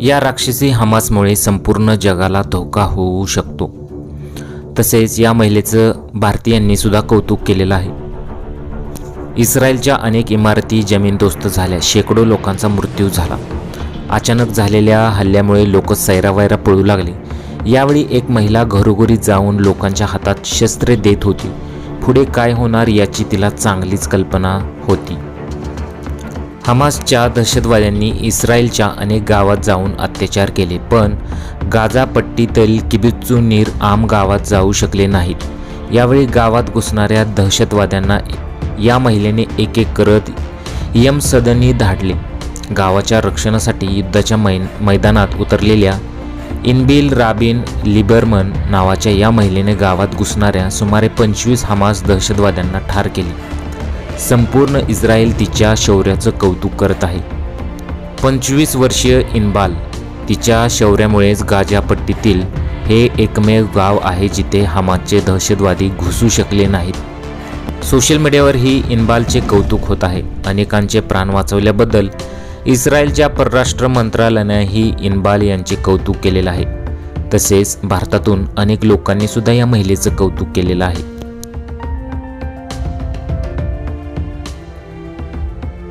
या राक्षसी हमासमुळे संपूर्ण जगाला धोका होऊ शकतो. तसेच या महिलेचं भारतीयांनी सुद्धा कौतुक केलेलं आहे. इस्रायलच्या अनेक इमारती जमीनदोस्त झाल्या. शेकडो लोकांचा मृत्यू झाला. अचानक झालेल्या हल्ल्यामुळे लोक सैरावैरा पळू लागले. यावेळी एक महिला घरोघरी जाऊन लोकांच्या हातात शस्त्रे देत होती. पुढे काय होणार याची तिला चांगलीच कल्पना होती. हमासच्या दहशतवाद्यांनी इस्रायलच्या अनेक गावात जाऊन अत्याचार केले पण गाजापट्टीतील किबित्सू नीर आम गावात जाऊ शकले नाहीत. यावेळी गावात घुसणाऱ्या दहशतवाद्यांना या महिलेने एक एक करत यम सदनी धाडले. गावाच्या रक्षणासाठी युद्धाच्या मै मैदानात उतरलेल्या इनबिल राबिन लिबरमन नावाच्या या महिलेने गावात घुसणाऱ्या सुमारे पंचवीस हमास दहशतवाद्यांना ठार केले. संपूर्ण इस्रायल तिच्या शौर्याचं कौतुक करत आहे. पंचवीस वर्षीय इनबाल तिच्या शौर्यामुळेच गाजापट्टीतील हे एकमेव गाव आहे जिथे हमादचे दहशतवादी घुसू शकले नाहीत. सोशल मीडियावरही इनबालचे कौतुक होत आहे. अनेकांचे प्राण वाचवल्याबद्दल इस्रायलच्या परराष्ट्र मंत्रालयानेही इनबाल यांचे कौतुक केलेलं आहे. तसेच भारतातून अनेक लोकांनी सुद्धा या महिलेचं कौतुक केलेलं आहे.